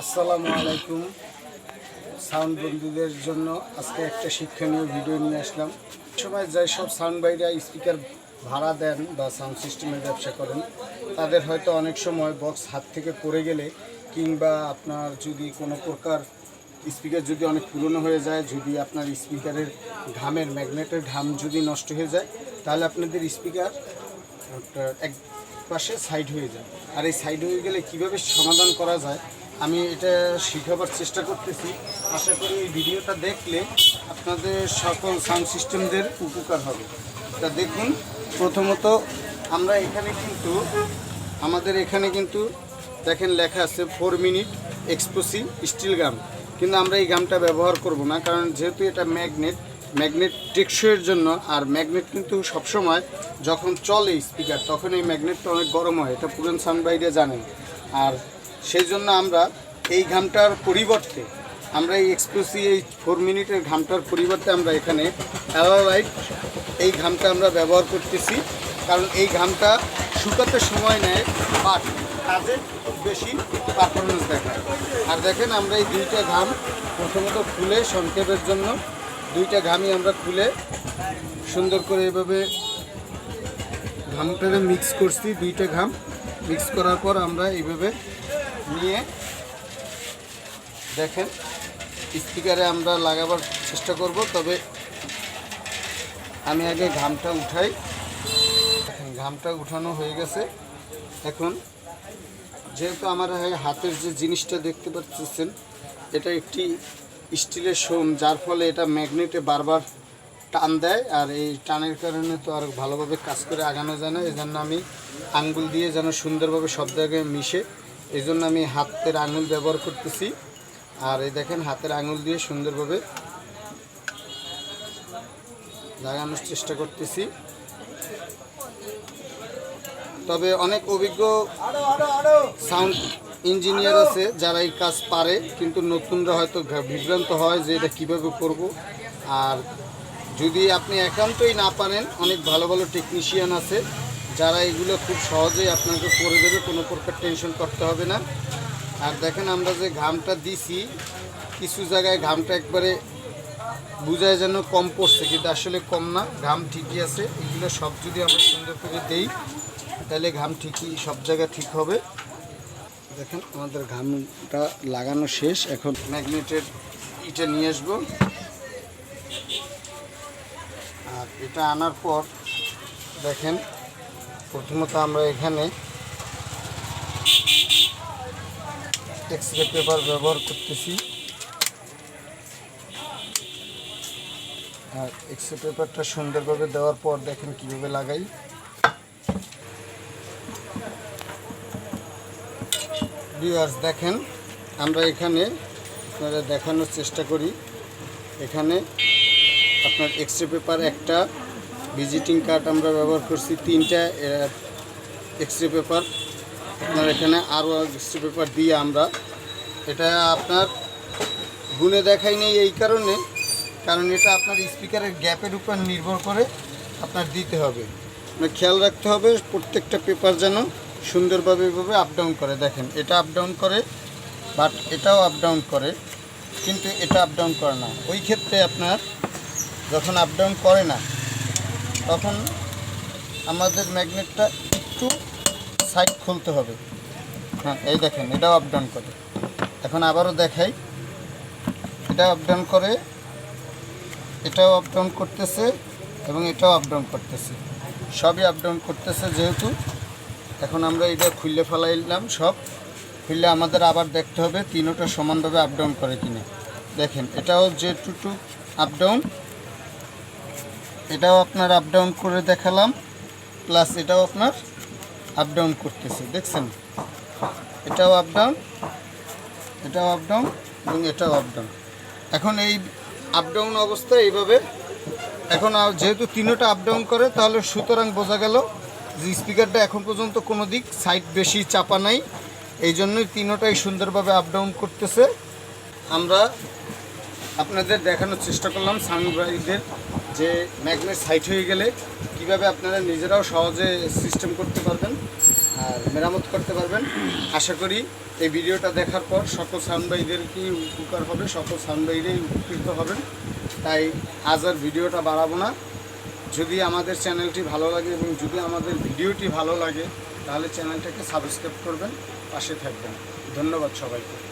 আসসালামু আলাইকুম। সাউন্ড বন্ধুদের জন্য আজকে একটা শিক্ষণীয় ভিডিও নিয়ে আসলাম। সময় যেসব সব সাউন্ড বাইরা স্পিকার ভাড়া দেন বা সাউন্ড সিস্টেমের ব্যবসা করেন, তাদের হয়তো অনেক সময় বক্স হাত থেকে পড়ে গেলে কিংবা আপনার যদি কোনো প্রকার স্পিকার যদি অনেক পুরনো হয়ে যায়, যদি আপনার স্পিকারের ঘামের, ম্যাগনেটের ঘাম যদি নষ্ট হয়ে যায়, তাহলে আপনাদের স্পিকার এক পাশে সাইড হয়ে যায়। আর এই সাইড হয়ে গেলে কীভাবে সমাধান করা যায় আমি এটা শিখাবার চেষ্টা করতেছি। আশা করি এই ভিডিওটা দেখলে আপনাদের সকল সাউন্ড সিস্টেমদের উপকার হবে। তা দেখুন, প্রথমত আমরা এখানে কিন্তু, আমাদের এখানে কিন্তু দেখেন লেখা আছে four minute explosive still gum কিন্তু আমরা এই গামটা ব্যবহার করব না, কারণ যেহেতু এটা ম্যাগনেট ম্যাগনেট টেকসইয়ের জন্য, আর ম্যাগনেট কিন্তু সবসময় যখন চলে স্পিকার তখন এই ম্যাগনেটটা অনেক গরম হয়, এটা পুরান সাউন্ড বাইরে জানেন। আর সেই জন্য আমরা এই ঘামটার পরিবর্তে, আমরা এই এক্সপ্লোসি এই ফোর মিনিটের ঘামটার পরিবর্তে আমরা এখানে অ্যালালাইট এই ঘামটা আমরা ব্যবহার করতেছি। কারণ এই ঘামটা শুকাতে সময় নেয় বাট কাজে বেশি পারফরমেন্স দেখায়। আর দেখেন আমরা এই দুইটা ঘাম প্রথমত খুলে সংক্ষেপের জন্য, দুইটা ঘামই আমরা খুলে সুন্দর করে এভাবে ঘামটাকে মিক্স করছি, দুইটা ঘাম মিক্স করার পর আমরা এইভাবে নিয়ে দেখেন স্পিকারে আমরা লাগাবার চেষ্টা করব, তবে আমি আগে ঘামটা উঠাই। ঘামটা উঠানো হয়ে গেছে। এখন যেহেতু আমার হাতের যে জিনিসটা দেখতে পাচ্ছেন, এটা একটি স্টিলের সোম, যার ফলে এটা ম্যাগনেটে বারবার টান দেয়, আর এই টানের কারণে তো আর ভালোভাবে কাজ করে আগানো যায় না। এই জন্য আমি আঙ্গুল দিয়ে যেন সুন্দরভাবে সব জায়গায় মিশে এই জন্য আমি হাতের আঙুল ব্যবহার করতেছি। আর এই দেখেন হাতের আঙুল দিয়ে সুন্দরভাবে লাগানোর চেষ্টা করতেছি। তবে অনেক অভিজ্ঞ সাউন্ড ইঞ্জিনিয়ার আছে যারা এই কাজ পারে কিন্তু নতুনরা হয়তো বিভ্রান্ত হয় যে এটা কীভাবে করব। আর যদি আপনি একান্তই না পারেন অনেক ভালো ভালো টেকনিশিয়ান আছে যারা এগুলো খুব সহজেই আপনাকে করে দেবে, কোনো প্রকার টেনশন করতে হবে না। আর দেখেন আমরা যে ঘামটা দিছি, কিছু জায়গায় ঘামটা একবারে বোঝায় যেন কম পড়ছে, কিন্তু আসলে কম না, ঘাম ঠিকই আছে। এগুলো সব যদি আমরা সুন্দর করে দেই, তাহলে ঘাম ঠিকই, সব জায়গায় ঠিক হবে। দেখেন আমাদের ঘামটা লাগানো শেষ, এখন ম্যাগনেটের ইটা নিয়ে আসব। আর এটা আনার পর দেখেন প্রথমত আমরা এখানে এক্স রে পেপার ব্যবহার করতেছি। আর এক্স রে পেপারটা সুন্দরভাবে দেওয়ার পর দেখেন কীভাবে লাগাই। ভিউয়ার্স দেখেন, আমরা এখানে আপনারা দেখানোর চেষ্টা করি। এখানে আপনার এক্স রে পেপার একটা ভিজিটিং কার্ড আমরা ব্যবহার করছি তিনটা এক্স রে পেপার আপনার এখানে আরও এক্স রে পেপার দিয়ে আমরা। এটা আপনার গুণে দেখাই নেই এই কারণে, কারণ এটা আপনার স্পিকারের গ্যাপের উপর নির্ভর করে আপনার দিতে হবে। আপনার খেয়াল রাখতে হবে প্রত্যেকটা পেপার যেন সুন্দরভাবে এভাবে আপ ডাউন করে। দেখেন, এটা আপ ডাউন করে বাট এটাও আপ ডাউন করে, কিন্তু এটা আপ ডাউন করে না। ওই ক্ষেত্রে আপনার যখন আপ ডাউন করে না তখন আমাদের ম্যাগনেটটা একটু সাইড খুলতে হবে। হ্যাঁ এই দেখেন, এটাও আপ ডাউন করে। এখন আবারও দেখাই। এটা আপ ডাউন করে, এটাও আপ ডাউন করতেছে এবং এটাও আপ ডাউন করতেছে। সবই আপ ডাউন করতেছে যেহেতু, এখন আমরা এটা খুললে ফেলাইলাম সব। খুললে আমাদের আবার দেখতে হবে তিনোটা সমানভাবে আপ ডাউন করে কিনা। দেখেন, এটাও যে টুটু আপ ডাউন এটাও আপনার আপ ডাউন করে দেখালাম প্লাস এটাও আপনার আপ ডাউন করতেছে, দেখছেন? এটাও আপ ডাউন এটাও আপ ডাউন এবং এটাও আপ ডাউন এখন এই আপ ডাউন অবস্থায় এইভাবে, এখন যেহেতু তিনোটা আপ ডাউন করে, তাহলে সুতরাং বোঝা গেল যে স্পিকারটা এখন পর্যন্ত কোনো দিক সাইড বেশি চাপা নাই, এই জন্যই তিনোটাই সুন্দরভাবে আপ ডাউন করতেছে। আমরা আপনাদের দেখানোর চেষ্টা করলাম সাউন্ড যে ম্যাগনেট সাইট হয়ে গেলে কীভাবে আপনারা নিজেরাও সহজে সিস্টেম করতে পারবেন আর মেরামত করতে পারবেন। আশা করি এই ভিডিওটা দেখার পর সকল সাউন্ডবাইদেরকেই উপকার হবে, সকল সাউন্ডবাইরেই উপকৃত হবেন। তাই আজ আর ভিডিওটা বাড়াবো না। যদি আমাদের চ্যানেলটি ভালো লাগে এবং যদি আমাদের ভিডিওটি ভালো লাগে, তাহলে চ্যানেলটাকে সাবস্ক্রাইব করবেন, পাশে থাকবেন। ধন্যবাদ সবাইকে।